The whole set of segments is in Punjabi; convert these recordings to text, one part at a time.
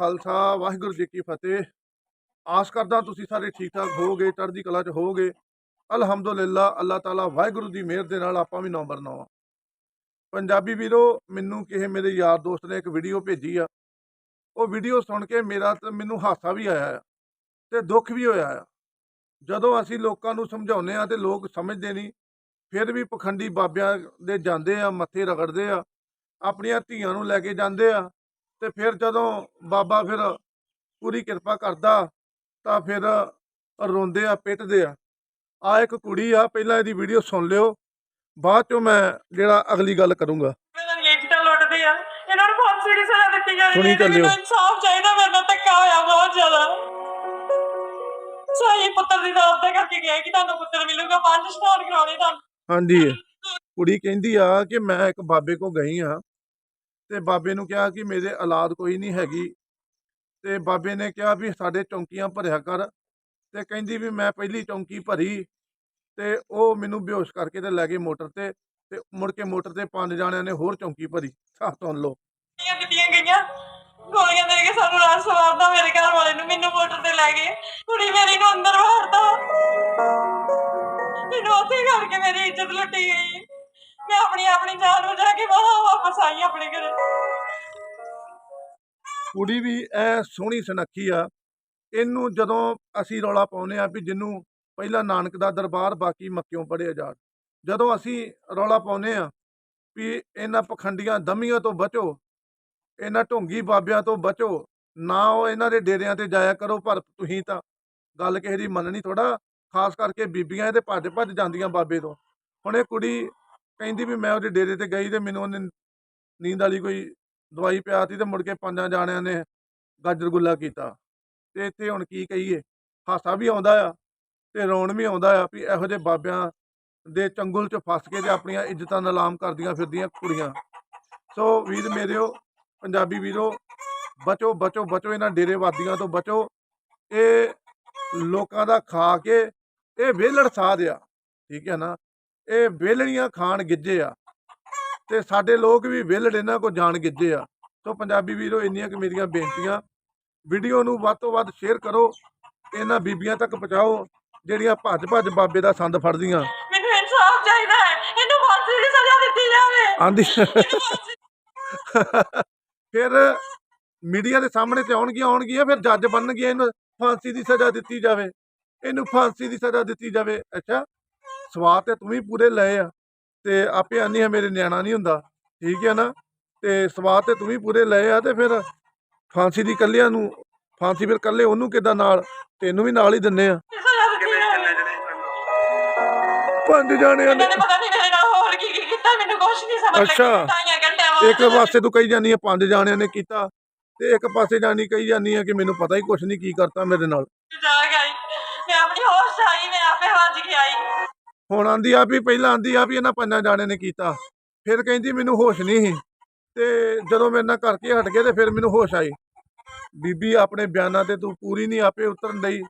ਖਾਲਸਾ, ਵਾਹਿਗੁਰੂ ਜੀ ਕੀ ਫਤਿਹ। ਆਸ ਕਰਦਾ ਤੁਸੀਂ ਸਾਰੇ ਠੀਕ ਠਾਕ ਹੋਵੋਗੇ, ਚੜ੍ਹਦੀ ਕਲਾ 'ਚ ਹੋਵੋਗੇ। ਅਲਹਮਦੁਲਿਲਾ, ਅੱਲਾਹ ਤਾਲਾ ਵਾਹਿਗੁਰੂ ਦੀ ਮਿਹਰ ਦੇ ਨਾਲ ਆਪਾਂ ਵੀ ਨੰਬਰ 9 ਪੰਜਾਬੀ ਵੀਰੋ, ਮੈਨੂੰ ਕਿਸੇ ਮੇਰੇ ਯਾਰ ਦੋਸਤ ਨੇ ਇੱਕ ਵੀਡੀਓ ਭੇਜੀ ਆ। ਉਹ ਵੀਡੀਓ ਸੁਣ ਕੇ ਮੇਰਾ ਤੇ ਮੈਨੂੰ ਹਾਸਾ ਵੀ ਆਇਆ ਆ ਤੇ ਦੁੱਖ ਵੀ ਹੋਇਆ ਆ। ਜਦੋਂ ਅਸੀਂ ਲੋਕਾਂ ਨੂੰ ਸਮਝਾਉਂਦੇ ਆ ਤੇ ਲੋਕ ਸਮਝਦੇ ਨਹੀਂ, ਫਿਰ ਵੀ ਪਖੰਡੀ ਬਾਬਿਆਂ ਦੇ ਜਾਂਦੇ ਆ, ਮੱਥੇ ਰਗੜਦੇ ਆ, ਆਪਣੀਆਂ ਧੀਆਂ ਨੂੰ ਲੈ ਕੇ ਜਾਂਦੇ ਆ ਤੇ ਫਿਰ ਜਦੋਂ ਬਾਬਾ ਫਿਰ ਪੂਰੀ ਕਿਰਪਾ ਕਰਦਾ ਤਾਂ ਫਿਰ ਰੋਂਦੇ ਆ ਪਿੱਟਦੇ ਆ। ਆ ਇੱਕ ਕੁੜੀ ਆ ਪਹਿਲਾਂ ਇਹਦੀ ਵੀਡੀਓ ਸੁਣ ਲਿਓ ਬਾਅਦ ਚੋਂ ਮੈਂ ਜਿਹੜਾ ਅਗਲੀ ਗੱਲ ਕਰੂੰਗਾ। ਮੇਰਾ ਲੇਟਾ ਲੁੱਟਦੇ ਆ। ਇਹਨਾਂ ਨੂੰ ਫਾਂਸੀ ਦੀ ਸਜ਼ਾ ਦਿੱਤੀ ਜਾਣੀ ਸੁਣੀ ਚਾਹੀਦੀ। ਚੱਲਿਓ। ਮੈਨੂੰ ਇਨਸਾਫ ਚਾਹੀਦਾ ਮੇਰੇ ਨਾਲ ਧੱਕਾ ਹੋਇਆ ਬਹੁਤ ਜ਼ਿਆਦਾ। ਸਹੀ ਪੁੱਤਰ ਦੀ ਦਾਤ ਦੇ ਕਰਕੇ ਗਿਆ ਕਿ ਤੁਹਾਨੂੰ ਪੁੱਤਰ ਮਿਲੂਗਾ ਪੰਜ ਸਟਾਰ ਕਰਾਉਣੇ ਤੁਹਾਨੂੰ। ਹਾਂਜੀ। ਕੁੜੀ ਕਹਿੰਦੀ ਆ ਕਿ ਮੈਂ ਇੱਕ ਬਾਬੇ ਕੋ ਗਈ ਆ ਤੇ ਬਾਬੇ ਨੂੰ ਕਿਹਾ ਕਿ ਮੇਰੇ ਔਲਾਦ ਕੋਈ ਨਹੀਂ ਹੈਗੀ। ਤੇ ਬਾਬੇ ਨੇ ਕਿਹਾ ਵੀ ਸਾਡੇ ਚੌਂਕੀਆਂ ਭਰਿਆ ਕਰ ਤੇ ਕਹਿੰਦੀ ਵੀ ਮੈਂ ਪਹਿਲੀ ਚੌਂਕੀ ਭਰੀ ਤੇ ਉਹ ਮੈਨੂੰ ਬੇਹੋਸ਼ ਕਰਕੇ ਤੇ ਲੈ ਗਏ ਮੋਟਰ ਤੇ ਤੇ ਮੁੜ ਕੇ ਮੋਟਰ ਤੇ ਪੰਜ ਜਾਣਿਆਂ ਨੇ ਹੋਰ ਚੌਂਕੀ ਭਰੀ। ਸਾਹ ਲੋ ਲਓ। ਗਈਆਂ। ਗੋਲੀਆਂ ਦੇ ਕੇ ਸਾਨੂੰ ਰਾਤ ਸਵਾਰਦਾ ਮੇਰੇ ਘਰ ਵਾਲੇ ਨੂੰ, ਮੈਨੂੰ ਮੋਟਰ ਤੇ ਲੈ ਗਏ। ਕੁੜੀ ਮੇਰੀ ਨੂੰ ਅੰਦਰ ਵਾਰਦਾ ਮੈਨੂੰ ਉੱਥੇ ਕਰਕੇ ਮੇਰੀ ਇੱਜ਼ਤ ਲੁੱਟੀ ਗਈ। ਮੈਂ ਆਪਣੀ ਆਪਣੀ ਜਾਨ ਨੂੰ ਜਾ ਕੇ ਵਾਹ ਵਾਪਸ ਆਈ ਆਪਣੇ ਘਰੇ। ਕੁੜੀ ਵੀ ਐ ਸੋਹਣੀ ਸੁਨੱਖੀ ਆ। ਇਹਨੂੰ ਜਦੋਂ ਅਸੀਂ ਰੌਲਾ ਪਾਉਨੇ ਆ ਵੀ ਜਿਹਨੂੰ ਪਹਿਲਾਂ ਨਾਨਕ ਦਾ ਦਰਬਾਰ ਬਾਕੀ ਮੱਕਿਓਂ ਪੜੇ ਆਜ਼ਾਦ ਜਦੋਂ ਅਸੀਂ ਰੌਲਾ ਪਾਉਨੇ ਆ ਵੀ ਇਹਨਾਂ ਪਖੰਡੀਆਂ ਦਮੀਆਂ ਤੋਂ ਬਚੋ, ਇਹਨਾਂ ਢੋਂਗੀ ਬਾਬਿਆਂ ਤੋਂ ਬਚੋ, ਨਾ ਉਹ ਇਹਨਾਂ ਦੇ ਡੇਰਿਆਂ ਤੇ ਜਾਇਆ ਕਰੋ, ਪਰ ਤੁਸੀਂ ਤਾਂ ਗੱਲ ਕਿਸੇ ਦੀ ਮੰਨਣੀ ਥੋੜਾ ਖਾਸ ਕਰਕੇ ਬੀਬੀਆਂ ਤੇ ਭੱਜ ਭੱਜ ਜਾਂਦੀਆਂ ਬਾਬੇ ਤੋਂ। ਹੁਣ ਇਹ ਕੁੜੀ ਕਹਿੰਦੀ ਵੀ ਮੈਂ ਉਹਦੇ ਡੇਰੇ ਤੇ ਗਈ ਤੇ ਮੈਨੂੰ ਉਹਨੇ ਨੀਂਦ ਵਾਲੀ ਕੋਈ ਦਵਾਈ ਪਿਆਤੀ ਤੇ ਮੁੜ ਕੇ ਪੰਜਾਂ ਜਾਣਿਆਂ ਨੇ ਗਾਜਰ ਗੁੱਲਾ ਕੀਤਾ। ਤੇ ਇੱਥੇ ਹੁਣ ਕੀ ਕਹੀਏ? ਹਾਸਾ ਵੀ ਆਉਂਦਾ ਆ ਤੇ ਰੋਣ ਵੀ ਆਉਂਦਾ ਆ ਵੀ ਇਹੋ ਜਿਹੇ ਬਾਬਿਆਂ ਦੇ ਚੰਗੁਲ 'ਚ ਫਸ ਕੇ ਤੇ ਆਪਣੀਆਂ ਇੱਜ਼ਤਾਂ ਨਿਲਾਮ ਕਰਦੀਆਂ ਫਿਰਦੀਆਂ ਕੁੜੀਆਂ। ਸੋ ਵੀਰ ਮੇਰਿਓ, ਪੰਜਾਬੀ ਵੀਰੋ, ਬਚੋ ਬਚੋ ਬਚੋ ਇਹਨਾਂ ਡੇਰੇਵਾਦੀਆਂ ਤੋਂ ਬਚੋ। ਇਹ ਲੋਕਾਂ ਦਾ ਖਾ ਕੇ ਇਹ ਵਿਹਲੜ ਸਾਧ ਆ। ਠੀਕ ਹੈ ਨਾ? ਇਹ ਵਿਹਲੜੀਆਂ ਖਾਣ ਗਿੱਜੇ ਆ। ਤੇ ਸਾਡੇ ਲੋਕ ਵੀ ਵਿਹਲੜ ਇਹਨਾਂ ਕੋ ਜਾਣ ਗਿੱਜੇ ਆ। ਸੋ ਪੰਜਾਬੀ ਵੀਰੋ ਇੰਨੀਆਂ ਕਿ ਮੇਰੀਆਂ ਬੇਨਤੀਆਂ। ਵੀਡੀਓ ਨੂੰ ਵੱਧ ਤੋਂ ਵੱਧ ਸ਼ੇਅਰ ਕਰੋ। ਇਹਨਾਂ ਬੀਬੀਆਂ ਤੱਕ ਪਹੁੰਚਾਓ ਜਿਹੜੀਆਂ ਭੱਜ ਭੱਜ ਬਾਬੇ ਦਾ ਸੰਦ ਫੜਦੀਆਂ। ਮੈਨੂੰ ਇਨਸਾਫ ਚਾਹੀਦਾ ਹੈ। ਇਹਨੂੰ ਫਾਂਸੀ ਦੀ ਸਜ਼ਾ ਦਿੱਤੀ ਜਾਵੇ। ਆਂਦੀ ਇਹਨੂੰ ਫਾਂਸੀ ਫਿਰ ਮੀਡੀਆ ਦੇ ਸਾਹਮਣੇ ਤੇ ਆਉਣਗੀਆਂ ਆਉਣਗੀਆਂ ਫਿਰ ਜੱਜ ਬਣਨਗੀਆਂ। ਇਹਨੂੰ ਫਾਂਸੀ ਦੀ ਸਜ਼ਾ ਦਿੱਤੀ ਜਾਵੇ। ਇਹਨੂੰ ਫਾਂਸੀ ਦੀ ਸਜ਼ਾ ਦਿੱਤੀ ਜਾਵੇ। ਅੱਛਾ। ਸਵਾਦ ਤੇ ਤੂੰ ਵੀ ਪੂਰੇ ਲਏ ਆ ਤੇ ਆਪੇ ਆਨੀ ਆ ਮੇਰੇ ਨਿਆਣਾ ਨਹੀਂ ਹੁੰਦਾ ਠੀਕ ਹੈ ਨਾ? ਤੇ ਸਵਾਦ ਤੇ ਤੂੰ ਵੀ ਪੂਰੇ ਲਏ ਆ ਤੇ ਫਿਰ ਫਾਂਸੀ ਦੀ ਕੱਲਿਆਂ ਨੂੰ ਫਾਂਸੀ ਫਿਰ ਕੱਲੇ ਉਹਨੂੰ ਕਿਦਾਂ ਨਾਲ ਤੈਨੂੰ ਵੀ ਨਾਲ ਹੀ ਦਿੰਨੇ ਆ। ਪੰਜ ਜਾਣਿਆਂ ਨੇ ਪਤਾ ਨਹੀਂ ਮੇਰੇ ਨਾਲ ਹੋਰ ਕੀ ਕੀ ਕੀਤਾ ਮੈਨੂੰ ਕੁਛ ਨਹੀਂ ਸਮਝ ਅੱਛਾ। ਇੱਕ ਪਾਸੇ ਤੂੰ ਕਹੀ ਜਾਨੀ ਆ ਪੰਜ ਜਾਣਿਆਂ ਨੇ ਕੀਤਾ ਤੇ ਇੱਕ ਪਾਸੇ ਜਾਨੀ ਕਹੀ ਜਾਨੀ ਆ ਕਿ ਮੈਨੂੰ ਪਤਾ ਹੀ ਕੁਛ ਨਹੀਂ ਕੀ ਕਰਤਾ ਮੇਰੇ ਨਾਲ। ਜਾ ਗਈ ਮੈਂ ਆਪਣੀ ਹੋਸ਼ ਆਈ ਮੈਂ ਆਪੇ ਭੱਜ ਕੇ ਆਈ। ਹੁਣ ਆਂਦੀ ਆ ਵੀ ਪਹਿਲਾਂ ਆਂਦੀ ਆ ਵੀ ਇਹਨਾਂ ਪੰਜਾਂ ਜਾਣਿਆਂ ਨੇ ਕੀਤਾ। ਫਿਰ ਕਹਿੰਦੀ ਮੈਨੂੰ ਹੋਸ਼ ਨਹੀਂ ਸੀ। ਤੇ ਜਦੋਂ ਮੇਰੇ ਨਾਲ ਕਰਕੇ ਹਟ ਗਏ ਤੇ ਫਿਰ ਮੈਨੂੰ ਹੋਸ਼ ਆਈ। ਬੀਬੀ ਆਪਣੇ ਬਿਆਨਾਂ ਤੇ ਤੂੰ ਪੂਰੀ ਨਹੀਂ ਆਪੇ ਉਤਰਨ ਲਈ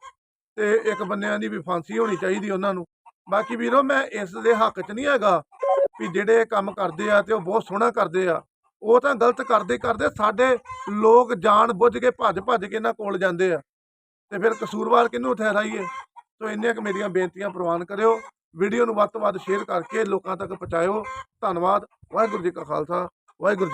ਤੇ ਇੱਕ ਬੰਦਿਆਂ ਦੀ ਵੀ ਫਾਂਸੀ ਹੋਣੀ ਚਾਹੀਦੀ ਉਹਨਾਂ ਨੂੰ। ਬਾਕੀ ਵੀਰੋ ਮੈਂ ਇਸ ਦੇ ਹੱਕ 'ਚ ਨਹੀਂ ਹੈਗਾ ਵੀ ਜਿਹੜੇ ਕੰਮ ਕਰਦੇ ਆ ਤੇ ਉਹ ਬਹੁਤ ਸੋਹਣਾ ਕਰਦੇ ਆ। ਉਹ ਤਾਂ ਗਲਤ ਕਰਦੇ ਕਰਦੇ ਸਾਡੇ ਲੋਕ ਜਾਣ ਬੁੱਝ ਕੇ ਭੱਜ ਭੱਜ ਕੇ ਇਹਨਾਂ ਕੋਲ ਜਾਂਦੇ ਆ। ਤੇ ਫਿਰ ਕਸੂਰਵਾਰ ਕਿਹਨੂੰ ਠਹਿਰਾਈਏ? ਸੋ ਇੰਨੀਆਂ ਕੁ ਮੇਰੀਆਂ ਬੇਨਤੀਆਂ ਪ੍ਰਵਾਨ ਕਰਿਓ। ਵੀਡੀਓ ਨੂੰ ਵੱਧ ਤੋਂ ਵੱਧ ਸ਼ੇਅਰ ਕਰਕੇ ਲੋਕਾਂ ਤੱਕ ਪਹੁੰਚਾਇਓ। ਧੰਨਵਾਦ। ਵਾਹਿਗੁਰੂ ਜੀ ਕਾ ਖਾਲਸਾ। ਵਾਹਿਗੁਰੂ ਜੀ